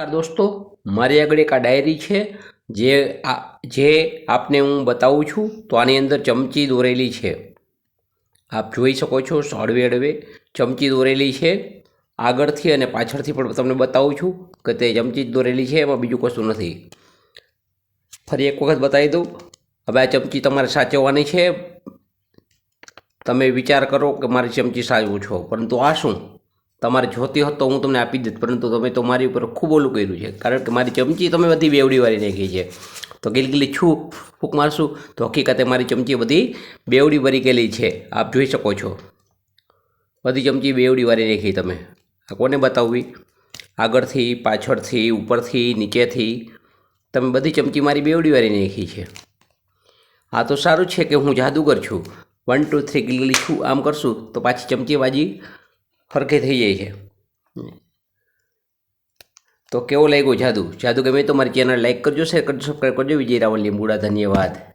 નમસ્કાર દોસ્તો, મારી આગળ એક આ ડાયરી છે, જે આ, જે આપને હું બતાવું છું, તો આની અંદર ચમચી દોરેલી છે. આપ જોઈ શકો છો સળવે અડવે, ચમચી દોરેલી છે. આગળથી અને પાછળથી પણ તમને બતાવું છું કે તે ચમચી જ દોરેલી છે, એમાં બીજું કશું નથી. ફરી એક વખત બતાવી દઉં. હવે આ ચમચી તમારે સાચવવાની છે. તમે વિચાર કરો કે મારી ચમચી સાચવું છો, પરંતુ આ શું? તમારે જોતી હોત તો હું તમને આપી દઈશ, પરંતુ તમે તો મારી ઉપર ખૂબ ઓલું કર્યું છે. કારણ કે મારી ચમચી તમે બધી બેવડી વાળી નાખી છે. તો ગીલગીલી છું, ફૂંક મારશું. તો હકીકતે મારી ચમચી બધી બેવડી ભરી ગયેલી છે. આપ જોઈ શકો છો. બધી ચમચી બેવડી વાળી નાખી તમે. આ કોને બતાવવી? આગળથી, પાછળથી, ઉપરથી, નીચેથી. તમે બધી ચમચી મારી બેવડી વાળી નાખી છે. આ તો સારું છે કે હું જાદુગર છું. વન ટુ થ્રી ગીલગીલી છું, આમ કરશું, તો પાછી ચમચી ફરકે થઈ જાય છે. તો કેવો લાગ્યો જાદુ? જાદુ ગમે તો મારી ચેનલ લાઇક કરજો શેર કરજો સબસ્ક્રાઈબ કરજો. વિજય રાવલ લીંબુડા ધન્યવાદ.